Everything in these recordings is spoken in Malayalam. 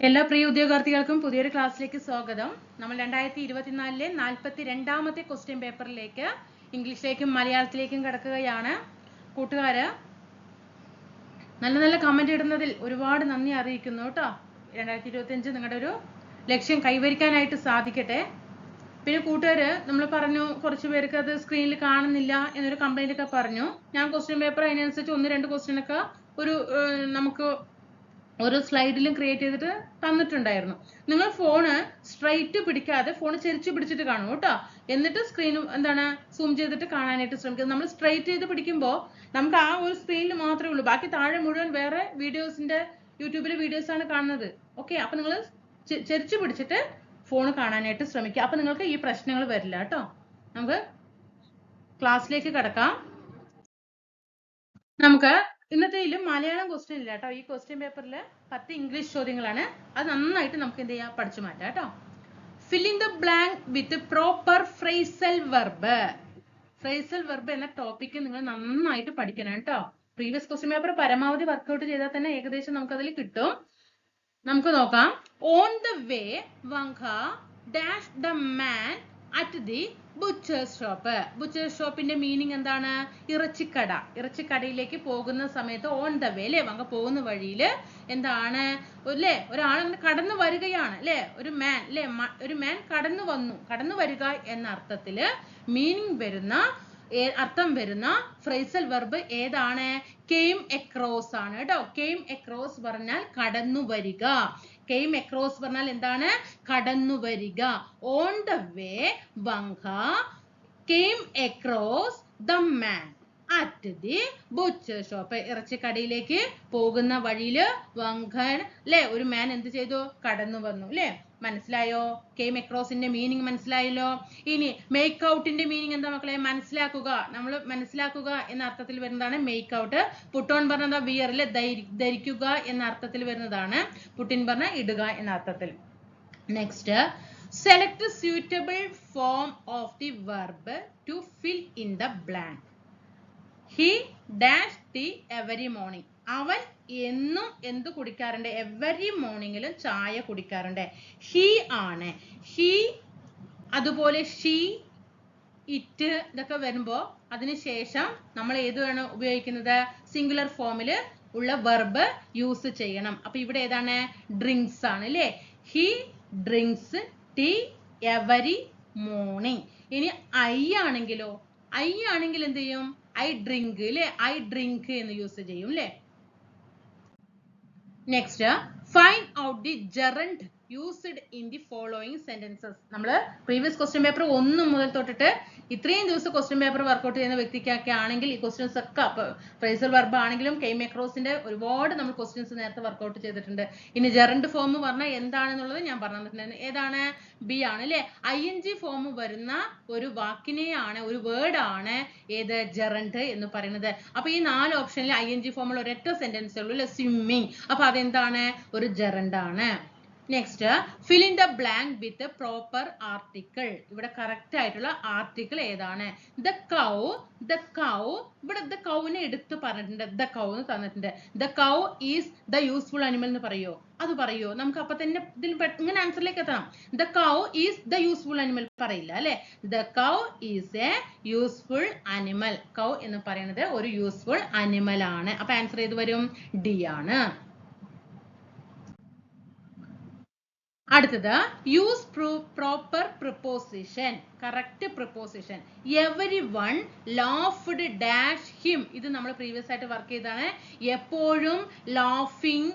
എല്ലാ പ്രിയ ഉദ്യോഗാർത്ഥികൾക്കും പുതിയൊരു ക്ലാസ്സിലേക്ക് സ്വാഗതം. നമ്മൾ രണ്ടായിരത്തി ഇരുപത്തിനാലിലെ നാൽപ്പത്തി രണ്ടാമത്തെ ക്വസ്റ്റ്യൻ പേപ്പറിലേക്ക് ഇംഗ്ലീഷിലേക്കും മലയാളത്തിലേക്കും കിടക്കുകയാണ്. കൂട്ടുകാര് നല്ല നല്ല കമന്റ് ഇടുന്നതിൽ ഒരുപാട് നന്ദി അറിയിക്കുന്നു കേട്ടോ. രണ്ടായിരത്തി ഇരുപത്തിയഞ്ച് നിങ്ങളുടെ ഒരു ലക്ഷ്യം കൈവരിക്കാനായിട്ട് സാധിക്കട്ടെ. പിന്നെ കൂട്ടുകാര് നമ്മൾ പറഞ്ഞു കുറച്ച് പേർക്ക് അത് സ്ക്രീനിൽ കാണുന്നില്ല എന്നൊരു കംപ്ലൈന്റ് ഒക്കെ പറഞ്ഞു. ഞാൻ ക്വസ്റ്റ്യൻ പേപ്പർ അതിനനുസരിച്ച് ഒന്ന് രണ്ട് ക്വസ്റ്റ്യൻ ഒക്കെ ഒരു നമുക്ക് ഓരോ സ്ലൈഡിലും ക്രിയേറ്റ് ചെയ്തിട്ട് തന്നിട്ടുണ്ടായിരുന്നു. നിങ്ങൾ ഫോണ് സ്ട്രൈറ്റ് പിടിക്കാതെ ഫോൺ ചെരിച്ച് പിടിച്ചിട്ട് കാണും കേട്ടോ. എന്നിട്ട് സ്ക്രീൻ എന്താണ് സൂം ചെയ്തിട്ട് കാണാനായിട്ട് ശ്രമിക്കുക നമ്മൾ സ്ട്രൈറ്റ് ചെയ്ത് പിടിക്കുമ്പോൾ നമുക്ക് ആ ഒരു സ്ക്രീനിൽ മാത്രമേ ഉള്ളൂ. ബാക്കി താഴെ മുഴുവൻ വേറെ വീഡിയോസിന്റെ യൂട്യൂബിലെ വീഡിയോസ് ആണ് കാണുന്നത്. ഓക്കെ അപ്പൊ നിങ്ങൾ ചെരിച്ച് പിടിച്ചിട്ട് ഫോൺ കാണാനായിട്ട് ശ്രമിക്കുക. അപ്പൊ നിങ്ങൾക്ക് ഈ പ്രശ്നങ്ങൾ വരില്ല കേട്ടോ. നമുക്ക് ക്ലാസ്സിലേക്ക് കിടക്കാം. നമുക്ക് ഇന്നത്തെ ഇതിലും മലയാളം ക്വസ്റ്റ്യൻ ഇല്ല കേട്ടോ. ഈ ക്വസ്റ്റ്യൻ പേപ്പറിൽ പത്ത് ഇംഗ്ലീഷ് ചോദ്യങ്ങളാണ്. അത് നന്നായിട്ട് നമുക്ക് എന്ത് ചെയ്യാം? പഠിച്ചു മാറ്റാം കേട്ടോ. Filling the blank with proper phrasal verb phrasal verb എന്ന ടോപ്പിക്ക് നിങ്ങൾ നന്നായിട്ട് പഠിക്കണം കേട്ടോ. പ്രീവിയസ് ക്വസ്റ്റ്യൻ പേപ്പർ പരമാവധി വർക്കൗട്ട് ചെയ്താൽ തന്നെ ഏകദേശം നമുക്ക് അതിൽ കിട്ടും. നമുക്ക് നോക്കാം. On the way Vanka dash the man at the butcher shop butcher ഷോപ്പിന്റെ മീനിങ് എന്താണ്? ഇറച്ചിക്കട. ഇറച്ചിക്കടയിലേക്ക് പോകുന്ന സമയത്ത് ഓൺ ദ വേ അല്ലേ അങ്ങ് പോകുന്ന വഴിയിൽ എന്താണ്? അല്ലേ ഒരാൾ അങ്ങനെ കടന്നു വരികയാണ് അല്ലേ ഒരു മാൻ അല്ലേ ഒരു മാൻ കടന്നു വന്നു. കടന്നു വരിക എന്ന അർത്ഥത്തിൽ മീനിങ് വരുന്ന അർത്ഥം വരുന്ന ഫ്രൈസൽ വെർബ് ഏതാണ്? കെയിം എക്രോസ് ആണ്. കേട്ടോ? കെയിം എക്രോസ് പറഞ്ഞാൽ കടന്നു വരിക. കെയിം എക്രോസ് പറഞ്ഞാൽ എന്താണ്? കടന്നു വരിക. On the way Vanka came across the man at the butcher shop ഇറച്ചിക്കടയിലേക്ക് പോകുന്ന വഴിയിൽ വങ്കൻ അല്ലെ ഒരു മാൻ എന്ത് ചെയ്തു? കടന്നു വന്നു അല്ലെ മനസ്സിലായോ? കെയിം മെക്രോസിന്റെ മീനിങ് മനസ്സിലായല്ലോ? ഇനി മേക്ക് ഔട്ടിന്റെ മീനിങ് എന്താ മക്കളെ? മനസ്സിലാക്കുക. നമ്മൾ മനസ്സിലാക്കുക എന്ന അർത്ഥത്തിൽ വരുന്നതാണ് മേക്ക് ഔട്ട് പുട്ടോൺ പറഞ്ഞ വിയറിൽ ധരിക്കുക എന്ന അർത്ഥത്തിൽ വരുന്നതാണ്. പുട്ടിൻ പറഞ്ഞ ഇടുക എന്ന അർത്ഥത്തിൽ. Next select suitable form of the verb to fill in the blank he dash the every morning അവൻ എന്നും എന്ത് കുടിക്കാറുണ്ട്? എവരി മോർണിംഗിലും ചായ കുടിക്കാറുണ്ട്. ഹി ആണ്. ഹി അതുപോലെ ഷീ ഇറ്റ് ഇതൊക്കെ വരുമ്പോ അതിനുശേഷം നമ്മൾ ഏതാണ് ഉപയോഗിക്കുന്നത്? സിംഗുലർ ഫോമിൽ ഉള്ള വെർബ് യൂസ് ചെയ്യണം. അപ്പൊ ഇവിടെ ഏതാണ്? ഡ്രിങ്ക്സ് ആണ് അല്ലേ he drinks tea every morning ഇനി ഐ ആണെങ്കിലോ? ഐ ആണെങ്കിൽ എന്ത് ചെയ്യും? ഐ ഡ്രിങ്ക് അല്ലേ ഐ ഡ്രിങ്ക് എന്ന് യൂസ് ചെയ്യും അല്ലേ next find out the gerund used in the following sentences നമ്മൾ പ്രീവിയസ് ക്വസ്റ്റ്യൻ പേപ്പർ ഒന്ന് മുതൽ തൊട്ടിട്ട് ഇത്രയും ദിവസം ക്വസ്റ്റ്യൻ പേപ്പർ വർക്കൗട്ട് ചെയ്യുന്ന വ്യക്തിക്കൊക്കെ ആണെങ്കിൽ ഈ ക്വസ്റ്റ്യൻസ് ഒക്കെ ഫ്രൈസൽ വർബ് ആണെങ്കിലും കെ എക്രോസിന്റെ ഒരുപാട് നമ്മൾ ക്വസ്റ്റ്യൻസ് നേരത്തെ വർക്കൗട്ട് ചെയ്തിട്ടുണ്ട്. ഇനി ജെറണ്ട് ഫോം പറഞ്ഞാൽ എന്താണെന്നുള്ളത് ഞാൻ പറഞ്ഞു തന്നിട്ടുണ്ടായിരുന്നു ഏതാണ്? ബി ആണ് അല്ലെ? ഐ എൻ ജി ഫോം വരുന്ന ഒരു വാക്കിനെയാണ് ഒരു വേർഡ് ആണ് ഏത്? ജെറണ്ട് എന്ന് പറയുന്നത്. അപ്പൊ ഈ നാല് ഓപ്ഷനിൽ ഐ എൻ ജി ഫോമുള്ള ഒരൊറ്റ സെന്റൻസേ ഉള്ളൂ അല്ലെ? സ്വിമ്മിങ് അപ്പൊ അതെന്താണ്? ഒരു ജെറണ്ട് ആണ്. Next fill in the blank with proper article ഇവിടെ കറക്റ്റ് ആയിട്ടുള്ള ആർട്ടിക്കിൾ ഏതാണ്? ദ കൗ ദ കൗ ഇവിടെ ദ കൗവിനെ എടുത്ത് പറഞ്ഞിട്ടുണ്ട്. ദ കൗ എന്ന് തന്നിട്ടുണ്ട്. The cow is the useful animal എന്ന് പറയോ? അത് പറയോ? നമുക്ക് അപ്പൊ തന്നെ ഇതിൽ ഇങ്ങനെ ആൻസറിലേക്ക് എത്തണം. The cow is the useful animal പറയില്ല അല്ലെ? The cow is a useful animal cow എന്ന് പറയുന്നത് ഒരു യൂസ്ഫുൾ അനിമൽ ആണ്. അപ്പൊ ആൻസർ ഏത് വരും? ഡി ആണ്. അടുത്തത് use proper preposition correct preposition every one laughed dash him ഇത് നമ്മൾ പ്രീവിയസ് ആയിട്ട് വർക്ക് ചെയ്താണ് എപ്പോഴും ലാഫിങ്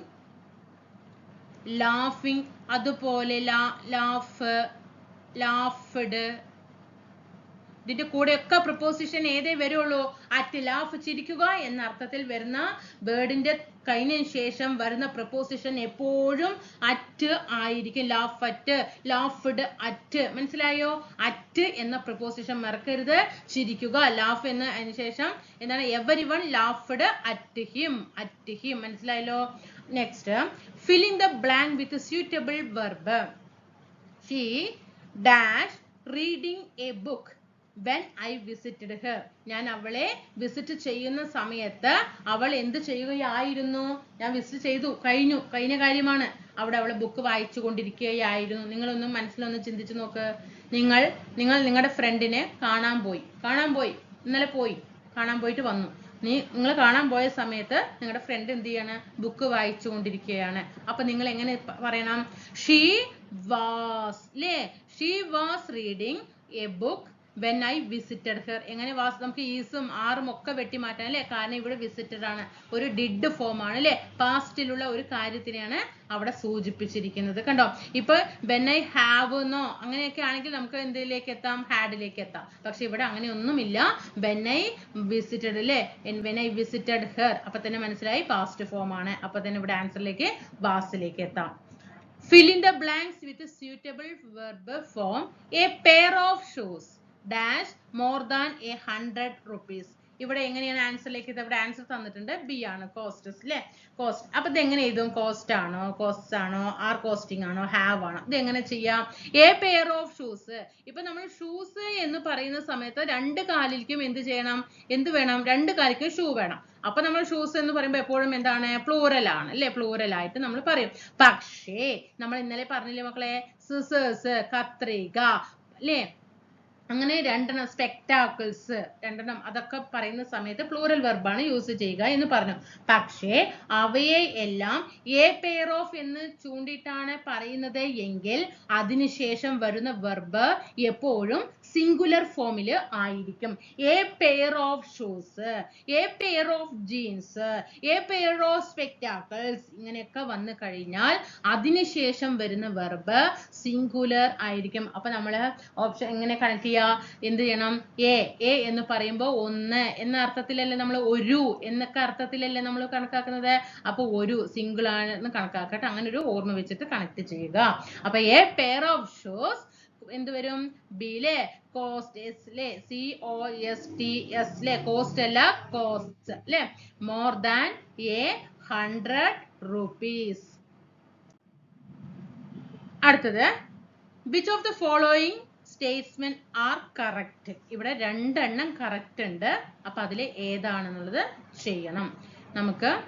ലാഫിങ് അതുപോലെ ലാഫ് ലാഫ്ഡ് ഇതിന്റെ കൂടെയൊക്കെ പ്രപ്പോസിഷൻ ഏതേ വരുള്ളൂ? അറ്റ് ലാഫ് ചിരിക്കുക എന്ന അർത്ഥത്തിൽ വരുന്ന വേർഡിന്റെ കഴിഞ്ഞതിന് ശേഷം വരുന്ന പ്രപ്പോസിഷൻ എപ്പോഴും അറ്റ് ആയിരിക്കും. ലാഫ് അറ്റ് ലാഫ്ഡ് അറ്റ് മനസ്സിലായോ? അറ്റ് എന്ന പ്രപ്പോസിഷൻ മറക്കരുത്. ചിരിക്കുക ലാഫ് എന്ന അതിന് ശേഷം എന്താണ്? Every one laughed at him at him മനസ്സിലായല്ലോ next filling the blank with suitable verb she dash reading a book. When I visited her ഞാൻ അവളെ വിസിറ്റ് ചെയ്യുന്ന സമയത്ത് അവൾ എന്ത് ചെയ്യുകയായിരുന്നു? ഞാൻ വിസിറ്റ് ചെയ്തു കഴിഞ്ഞു കഴിഞ്ഞ കാര്യമാണ്. അവിടെ അവൾ ബുക്ക് വായിച്ചു കൊണ്ടിരിക്കുകയായിരുന്നു. നിങ്ങളൊന്നും മനസ്സിലൊന്ന് ചിന്തിച്ചു നോക്ക്. നിങ്ങൾ നിങ്ങൾ നിങ്ങളുടെ ഫ്രണ്ടിനെ കാണാൻ പോയി. കാണാൻ പോയി. ഇന്നലെ പോയി. കാണാൻ പോയിട്ട് വന്നു. നീ നിങ്ങൾ കാണാൻ പോയ സമയത്ത് നിങ്ങളുടെ ഫ്രണ്ട് എന്ത് ചെയ്യാണ്? ബുക്ക് വായിച്ചു കൊണ്ടിരിക്കുകയാണ്. അപ്പൊ നിങ്ങൾ എങ്ങനെ പറയണം? She was Leh she was reading a book when I visited her എങ്ങനെ വാസ്? നമുക്ക് ഈസും ആറും ഒക്കെ വെട്ടി മാറ്റാം അല്ലേ? കാരണം ഇവിടെ വിസിറ്റഡ് ആണ്. ഒരു ഡിഡ് ഫോം ആണ് അല്ലേ? പാസ്റ്റിലുള്ള ഒരു കാര്യത്തിനെയാണ് അവിടെ സൂചിപ്പിച്ചിരിക്കുന്നത്. കണ്ടോ? ഇപ്പൊ വെൻ ഐ ഹാവ് എന്നോ അങ്ങനെയൊക്കെ ആണെങ്കിൽ നമുക്ക് എന്തിലേക്ക് എത്താം? ഹാഡിലേക്ക് എത്താം. പക്ഷെ ഇവിടെ അങ്ങനെയൊന്നുമില്ല. വെൻ ഐ വിസിറ്റഡ് അല്ലേ? വെൻ ഐ വിസിറ്റഡ് ഹെർ അപ്പൊ തന്നെ മനസ്സിലായി പാസ്റ്റ് ഫോം ആണ്. അപ്പൊ തന്നെ ഇവിടെ ആൻസറിലേക്ക് വാസിലേക്ക് എത്താം. Fill in the blanks with a suitable verb form. A pair of shoes. Dash more than a hundred rupees. ഇവിടെ എങ്ങനെയാണ് ആൻസറിലേക്ക് ഇവിടെ ആൻസർ തന്നിട്ടുണ്ട് ബി ആണ് കോസ്റ്റസ് അല്ലേ കോസ്റ്റ് അപ്പൊ ഇത് എങ്ങനെ എഴുതും? കോസ്റ്റ് ആണോ? കോസ്റ്റ് ആണോ? ആർ കോസ്റ്റിംഗ് ആണോ? ഹാവ് ആണോ? ഇത് എങ്ങനെ ചെയ്യാം? എ പെയർ ഓഫ് ഷൂസ് ഇപ്പൊ നമ്മൾ ഷൂസ് എന്ന് പറയുന്ന സമയത്ത് രണ്ട് കാലിലേക്കും എന്ത് ചെയ്യണം? എന്ത് വേണം? രണ്ട് കാലിക്കും ഷൂ വേണം. അപ്പൊ നമ്മൾ ഷൂസ് എന്ന് പറയുമ്പോൾ എപ്പോഴും എന്താണ്? പ്ലൂറൽ ആണ് അല്ലെ പ്ലൂറൽ ആയിട്ട് നമ്മൾ പറയും. പക്ഷേ നമ്മൾ ഇന്നലെ പറഞ്ഞില്ലേ മക്കളെ? സിസേഴ്സ് കത്രിക അല്ലേ അങ്ങനെ രണ്ടെണ്ണം സ്പെക്ടാക്കിൾസ് രണ്ടെണ്ണം അതൊക്കെ പറയുന്ന സമയത്ത് പ്ലൂറൽ വെർബാണ് യൂസ് ചെയ്യുക എന്ന് പറഞ്ഞു. പക്ഷേ അവയെ എല്ലാം എ പെയർ ഓഫ് എന്ന് ചൂണ്ടിയിട്ടാണ് പറയുന്നത് എങ്കിൽ അതിനുശേഷം വരുന്ന വെർബ് എപ്പോഴും സിംഗുലർ ഫോമിൽ ആയിരിക്കും. A pair of shoes a pair of jeans a pair of spectacles ഇങ്ങനെയൊക്കെ വന്നു കഴിഞ്ഞാൽ അതിനുശേഷം വരുന്ന വെർബ് സിംഗുലർ ആയിരിക്കും. അപ്പൊ നമ്മൾ ഓപ്ഷൻ എങ്ങനെ കണക്ട് ചെയ്യുക എന്ത് ചെയ്യണം? എ എ എന്ന് പറയുമ്പോൾ ഒന്ന് എന്ന അർത്ഥത്തിലല്ലേ നമ്മൾ ഒരു എന്നൊക്കെ അർത്ഥത്തിലല്ലേ നമ്മൾ കണക്കാക്കുന്നത്? അപ്പൊ ഒരു സിംഗിൾ ആണെന്ന് കണക്കാക്കട്ടെ. അങ്ങനെ ഒരു ഓർമ്മ വെച്ചിട്ട് കണക്ട് ചെയ്യുക. അപ്പൊ എ പെയർ ഓഫ് ഷൂസ് എന്ത് വരും? ബി ലെ കോസ്റ്റ് എസ് ലെ C O S T S ലെ കോസ്റ്റ് അല്ല കോസ്റ്റ് അല്ലെ? More than a hundred rupees അടുത്തത് വിച്ച് ഓഫ് ദ ഫോളോയിങ് സ്റ്റേറ്റ്സ്മെൻ ആർ കറക്റ്റ്. ഇവിടെ രണ്ടെണ്ണം കറക്റ്റ് ഉണ്ട്. അപ്പൊ അതിൽ ഏതാണെന്നുള്ളത് ചെയ്യണം. നമുക്ക്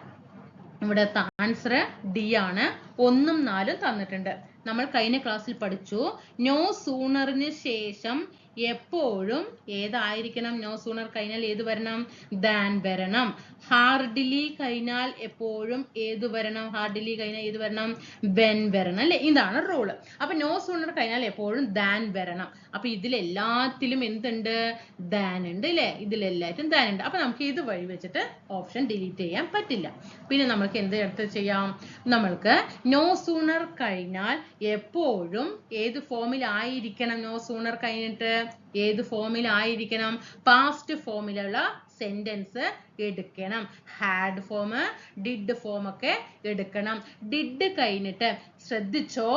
ഇവിടെ ആൻസർ ഡി ആണ്. ഒന്നും നാലും തന്നിട്ടുണ്ട്. നമ്മൾ കഴിഞ്ഞ ക്ലാസ്സിൽ പഠിച്ചു. നോ സൂണറിന് ശേഷം എപ്പോഴും ഏതായിരിക്കണം? നോ സൂണർ കഴിഞ്ഞാൽ ഏത് വരണം? ദാൻ വരണം. ഹാർഡിലി കഴിഞ്ഞാൽ എപ്പോഴും ഏത് വരണം? ഹാർഡിലി കഴിഞ്ഞാൽ ഏത് വരണം? വെൻ വരണം. അല്ലെ? ഇതാണ് റൂൾ അപ്പൊ നോ സൂണർ കഴിഞ്ഞാൽ എപ്പോഴും ദാൻ വരണം. അപ്പൊ ഇതിലെല്ലാത്തിലും എന്തുണ്ട്? ദാൻ ഉണ്ട് അല്ലെ? ഇതിലെല്ലാറ്റും ദാൻ ഉണ്ട്. അപ്പൊ നമുക്ക് ഇത് വഴി വെച്ചിട്ട് ഓപ്ഷൻ ഡിലീറ്റ് ചെയ്യാൻ പറ്റില്ല. പിന്നെ നമുക്ക് എന്ത് എടുത്ത് ചെയ്യാം? നമ്മൾക്ക് നോ സൂണർ കഴിഞ്ഞാൽ എപ്പോഴും ഏത് ഫോമിൽ ആയിരിക്കണം? നോ സൂണർ കഴിഞ്ഞിട്ട് ഏത് ഫോമിൽ ആയിരിക്കണം? പാസ്റ്റ് ഫോമിലുള്ള സെന്റൻസ് എടുക്കണം. ഹാഡ് ഫോം ഡിഡ് ഫോം ഒക്കെ എടുക്കണം. ഡിഡ് കഴിഞ്ഞിട്ട് ശ്രദ്ധിച്ചോ?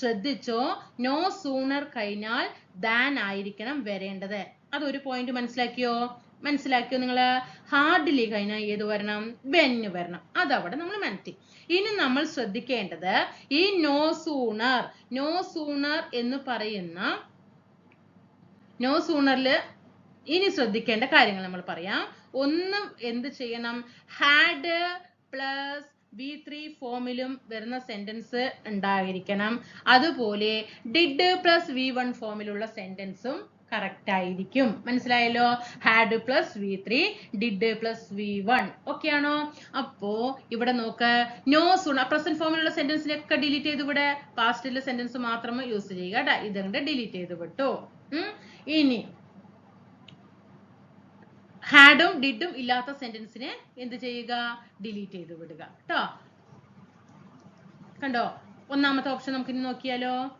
ശ്രദ്ധിച്ചോ? നോ സൂണർ കഴിഞ്ഞാൽ ദാൻ ആയിരിക്കണം വരേണ്ടത്. അതൊരു പോയിന്റ് മനസ്സിലാക്കിയോ? മനസ്സിലാക്കിയോ നിങ്ങൾ ഹാർഡ്ലി കഴിഞ്ഞാൽ ഏത് വരണം? വെന്ന് വരണം. അതവിടെ നമ്മൾ മാറ്റി ഇനി നമ്മൾ ശ്രദ്ധിക്കേണ്ടത് ഈ നോ സൂണർ നോ സൂണർ എന്ന് പറയുന്ന നോ സൂണറിൽ ഇനി ശ്രദ്ധിക്കേണ്ട കാര്യങ്ങൾ നമ്മൾ പറയാം. ഒന്ന് എന്ത് ചെയ്യണം? ഹാഡ് പ്ലസ് ബി ത്രീ ഫോമിലും വരുന്ന സെന്റൻസ് ഉണ്ടായിരിക്കണം. അതുപോലെ ഡിഡ് പ്ലസ് വി വൺ ഫോമിലുള്ള സെന്റൻസും കറക്റ്റ് ആയിരിക്കും. മനസ്സിലായല്ലോ? Had plus V three did plus V one okay ആണോ? അപ്പോ ഇവിടെ നോക്ക്. നോ സൂൺ പ്രസന്റ് ഫോമിലുള്ള സെന്റൻസിനൊക്കെ ഡിലീറ്റ് ചെയ്ത് ഇവിടെ. പാസ്റ്റിലെ സെന്റൻസ് മാത്രം യൂസ് ചെയ്യുക. കേട്ടോ ഇതുകൊണ്ട് ഡിലീറ്റ് ചെയ്ത് വിട്ടു. ഇനി ഹാഡും ഡിഡും ഇല്ലാത്ത സെന്റൻസിനെ എന്ത് ചെയ്യുക? ഡിലീറ്റ് ചെയ്ത് വിടുക. കേട്ടോ കണ്ടോ? ഒന്നാമത്തെ ഓപ്ഷൻ നമുക്ക് ഇനി നോക്കിയാലോ?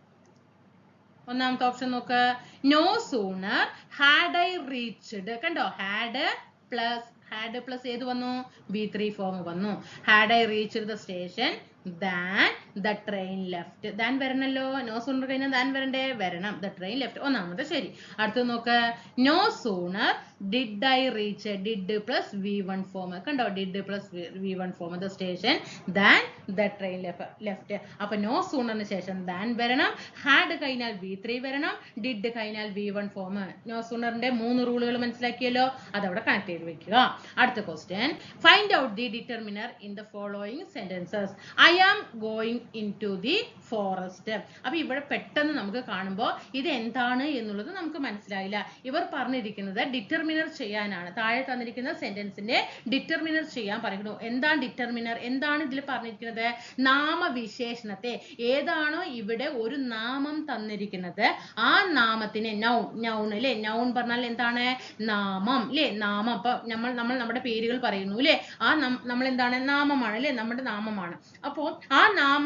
ഒന്നാമത്തെ ഓപ്ഷൻ നോക്ക്. No sooner had I reached കണ്ടോ? ഹാഡ് പ്ലസ് ഹാഡ് പ്ലസ് ഏത് വന്നു? ബി ത്രീ ഫോം വന്നു. Had I reached the station than the train left than വരണല്ലോ. No sooner കഴിഞ്ഞാൽ ദാൻ വരണ്ടേ? വരണം. ദ ട്രെയിൻ ലെഫ്റ്റ് ഒന്നാമത്തെ ശരി. അടുത്ത് നോക്ക്. No sooner did I reach did plus V one form കണ്ടോ? Did plus V one form the station than the train left അപ്പൊ നോ സൂണറിന് ശേഷം ദാൻ വരണം. ഹാഡ് കഴിഞ്ഞാൽ വി ത്രീ വരണം. ഡിഡ് കഴിഞ്ഞാൽ വി വൺ ഫോം നോ സൂണറിന്റെ മൂന്ന് റൂളുകൾ മനസ്സിലാക്കിയല്ലോ. അതവിടെ കണക്ട് ചെയ്ത് വെക്കുക. അടുത്ത question find out the determiner in the following sentences I am going in the the forest അപ്പൊ ഇവിടെ പെട്ടെന്ന് നമുക്ക് കാണുമ്പോൾ ഇത് എന്താണ് എന്നുള്ളത് നമുക്ക് മനസ്സിലായില്ല. ഇവർ പറഞ്ഞിരിക്കുന്നത് ഡിറ്റർമിനർ ചെയ്യാനാണ്. താഴെ തന്നിരിക്കുന്ന സെന്റൻസിന്റെ ഡിറ്റർമിനർ ചെയ്യാൻ പറയുന്നു. എന്താണ് ഡിറ്റർമിനർ എന്താണ് ഇതിൽ പറഞ്ഞിരിക്കുന്നത്? നാമവിശേഷണത്തെ. ഏതാണോ ഇവിടെ ഒരു നാമം തന്നിരിക്കുന്നത്. ആ നാമത്തിനെ നൗൺ നൗൺ അല്ലെ? നൗൺ പറഞ്ഞാൽ എന്താണ്? നാമം അല്ലെ നാമം. അപ്പൊ നമ്മൾ നമ്മൾ നമ്മുടെ പേരുകൾ പറയുന്നു അല്ലെ ആ നമ്മൾ എന്താണ് നാമമാണ് അല്ലെ നമ്മുടെ നാമമാണ്. അപ്പോൾ ആ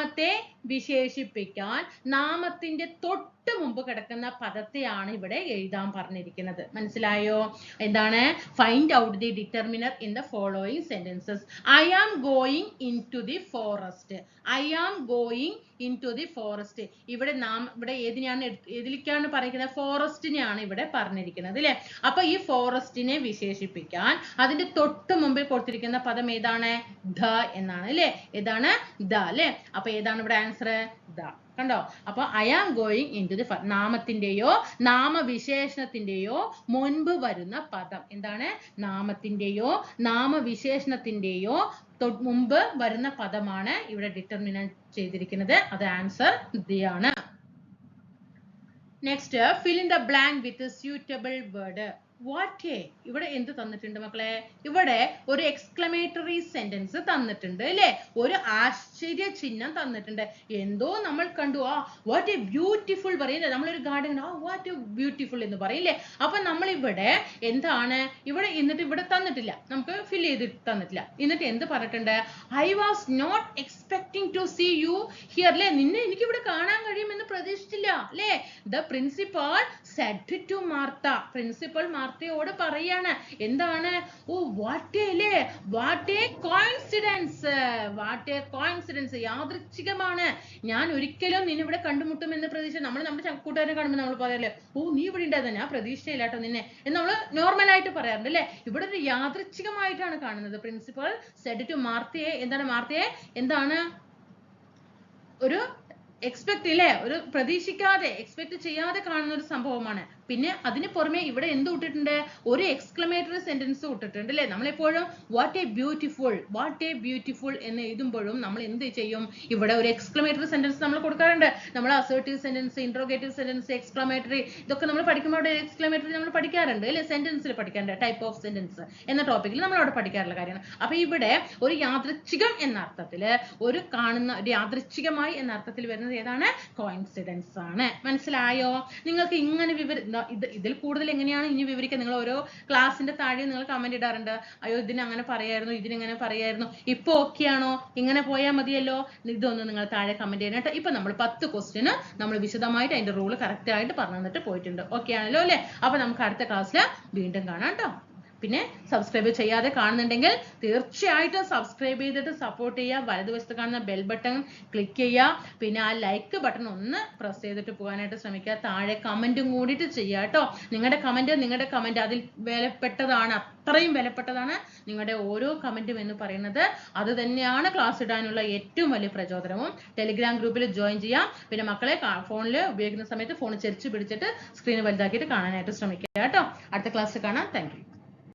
manter വിശേഷിപ്പിക്കാൻ നാമത്തിന്റെ തൊട്ട് മുമ്പ് കിടക്കുന്ന പദത്തെയാണ് ഇവിടെ എഴുതാൻ പറഞ്ഞിരിക്കുന്നത്. മനസ്സിലായോ? എന്താണ്? Find out the determiner in the following sentences I am going in to the forest I am going in to the forest ഇവിടെ നാം ഇവിടെ ഏതിനെയാണ് ഏതിലേക്കാണ് പറയുന്നത്? ഫോറസ്റ്റിനെയാണ് ഇവിടെ പറഞ്ഞിരിക്കുന്നത് അല്ലേ? അപ്പൊ ഈ ഫോറസ്റ്റിനെ വിശേഷിപ്പിക്കാൻ അതിന്റെ തൊട്ട് മുമ്പിൽ കൊടുത്തിരിക്കുന്ന പദം ഏതാണ്? ദ എന്നാണ് അല്ലേ? ഏതാണ്? ദ അല്ലേ? അപ്പൊ ഏതാണ് ഇവിടെ ആൻസർ ദ. കണ്ടോ? അപ്പൊ I am going in to the നാമത്തിന്റെയോ നാമവിശേഷണത്തിന്റെയോ മുൻപ് വരുന്ന പദം. എന്താണ്? നാമത്തിന്റെയോ നാമവിശേഷണത്തിന്റെയോ മുമ്പ് വരുന്ന പദമാണ് ഇവിടെ ഡിറ്റർമിനന്റ് ചെയ്തിരിക്കുന്നത്. അത് ആൻസർ ദി ആണ്. Next fill in the blank with suitable word what a ഇവിടെ എന്ത് തന്നിട്ടുണ്ട് മക്കളെ? ഇവിടെ ഒരു എക്സ്ക്ലമേറ്ററി സെന്റൻസ് തന്നിട്ടുണ്ട് അല്ലേ? ഒരു ആശ്ചര്യ ചിഹ്നം തന്നിട്ടുണ്ട്. എന്തോ നമ്മൾ കണ്ടു. ആ വാട്ട് എ ബ്യൂട്ടിഫുൾ പറയില്ലേ നമ്മളൊരു ഗാർഡൻ ആ വാട്ട് എ ബ്യൂട്ടിഫുൾ എന്ന് പറയില്ലേ? അപ്പൊ നമ്മൾ ഇവിടെ എന്താണ്? ഇവിടെ എന്നിട്ട് ഇവിടെ തന്നിട്ടില്ല. നമുക്ക് ഫിൽ ചെയ്ത് തന്നിട്ടില്ല. എന്നിട്ട് എന്ത് പറഞ്ഞിട്ടുണ്ട്? I was not expecting to see you here അല്ലേ നിന്നെ എനിക്ക് ഇവിടെ കാണാൻ കഴിയുമെന്ന് പ്രതീക്ഷിച്ചില്ല അല്ലേ the principal said to Martha principal മാർത്തയോട് പറയാണ്. എന്താണ്? ഓ what what a coincidence a coincidence യാദൃച്ഛികമാണ്. ഞാൻ ഒരിക്കലും നിന്നെ ഇവിടെ കണ്ടുമുട്ടും കണ്ടുമുട്ടുമെന്ന് പ്രതീക്ഷ നമ്മൾ നമ്മുടെ കൂട്ടുകാരെ കാണുമ്പോൾ നമ്മൾ പറയാറില്ലേ ഓ നീ ഇവിടെ ഉണ്ടായിരുന്നു? ഞാൻ പ്രതീക്ഷയില്ലാട്ടോ നിന്നെ. എന്ന് നമ്മൾ നോർമൽ ആയിട്ട് പറയാറുണ്ട് അല്ലേ? ഇവിടെ ഒരു യാദൃച്ഛികമായിട്ടാണ് കാണുന്നത്. പ്രിൻസിപ്പൽ സെഡ് ടു മാർത്തയെ എന്താണ് മാർത്തയെ? എന്താണ്? ഒരു എക്സ്പെക്ട് ഇല്ലേ? ഒരു പ്രതീക്ഷിക്കാതെ എക്സ്പെക്ട് ചെയ്യാതെ കാണുന്ന ഒരു സംഭവമാണ്. പിന്നെ അതിന് പുറമെ ഇവിടെ എന്ത് ഇട്ടിട്ടുണ്ട് ഒരു എക്സ്ക്ലമേറ്ററി സെന്റൻസ് ഇട്ടിട്ടുണ്ട് അല്ലേ? നമ്മളെപ്പോഴും what a beautiful what a beautiful എന്ന് എഴുതുമ്പോഴും നമ്മൾ എന്ത് ചെയ്യും? ഇവിടെ ഒരു എക്സ്ക്ലമേറ്ററി സെന്റൻസ് നമ്മൾ കൊടുക്കാറുണ്ട്. നമ്മൾ assertive sentence interrogative sentence exclamatory ഇതൊക്കെ നമ്മൾ പഠിക്കുമ്പോൾ അവിടെ എക്സ്ക്ലമേറ്ററി നമ്മൾ പഠിക്കാറുണ്ട് അല്ലേ? സെന്റൻസിൽ പഠിക്കാറുണ്ട്. ടൈപ്പ് ഓഫ് സെന്റൻസ് എന്ന ടോപ്പിക്കിൽ നമ്മൾ അവിടെ പഠിക്കാറുള്ള കാര്യമാണ്. അപ്പൊ ഇവിടെ ഒരു യാദൃച്ഛികം എന്ന അർത്ഥത്തിൽ ഒരു കാണുന്ന ഒരു യാദൃച്ഛികമായി എന്ന അർത്ഥത്തിൽ വരുന്നത് ഏതാണ്? കോയിൻസിഡൻസ് ആണ്. മനസ്സിലായോ? നിങ്ങൾക്ക് ഇങ്ങനെ വിവര ഇത് ഇതിൽ കൂടുതൽ എങ്ങനെയാണ് ഇനി വിവരിക്കുക? നിങ്ങൾ ഓരോ ക്ലാസ്സിന്റെ താഴെ നിങ്ങൾ കമന്റ് ഇടാറുണ്ട്. അയ്യോ ഇതിന് അങ്ങനെ പറയായിരുന്നു ഇതിനെങ്ങനെ പറയായിരുന്നു. ഇപ്പൊ ആണോ? ഇങ്ങനെ പോയാൽ മതിയല്ലോ? ഇതൊന്ന് നിങ്ങൾ താഴെ കമന്റ് ചെയ്യണം കേട്ടോ. ഇപ്പൊ നമ്മൾ പത്ത് ക്വസ്റ്റിന് നമ്മൾ വിശദമായിട്ട് അതിന്റെ റൂൾ കറക്റ്റ് ആയിട്ട് പറഞ്ഞു തന്നിട്ട് പോയിട്ടുണ്ട്. ഓക്കെ ആണല്ലോ അല്ലെ? അപ്പൊ നമുക്ക് അടുത്ത ക്ലാസ്സിൽ വീണ്ടും കാണാം കേട്ടോ. പിന്നെ സബ്സ്ക്രൈബ് ചെയ്യാതെ കാണുന്നുണ്ടെങ്കിൽ തീർച്ചയായിട്ടും സബ്സ്ക്രൈബ് ചെയ്തിട്ട് സപ്പോർട്ട് ചെയ്യുക. വലതുവശത്ത് കാണുന്ന ബെൽ ബട്ടൺ ക്ലിക്ക് ചെയ്യുക. പിന്നെ ആ ലൈക്ക് ബട്ടൺ ഒന്ന് പ്രസ് ചെയ്തിട്ട് പോകാനായിട്ട് ശ്രമിക്കുക. താഴെ കമന്റും കൂടിയിട്ട് ചെയ്യുക കേട്ടോ. നിങ്ങളുടെ കമന്റ് നിങ്ങളുടെ കമന്റ് അതിൽ വിലപ്പെട്ടതാണ്. അത്രയും വിലപ്പെട്ടതാണ് നിങ്ങളുടെ ഓരോ കമന്റും എന്ന് പറയുന്നത്. അത് തന്നെയാണ് ക്ലാസ് ഇടാനുള്ള ഏറ്റവും വലിയ പ്രചോദനവും. ടെലിഗ്രാം ഗ്രൂപ്പിൽ ജോയിൻ ചെയ്യാം പിന്നെ മക്കളെ ഫോണിൽ ഉപയോഗിക്കുന്ന സമയത്ത് ഫോൺ ചെരിച്ച് പിടിച്ചിട്ട് സ്ക്രീൻ വലുതാക്കിയിട്ട് കാണാനായിട്ട് ശ്രമിക്കുക കേട്ടോ. അടുത്ത ക്ലാസ്സിൽ കാണാം. താങ്ക്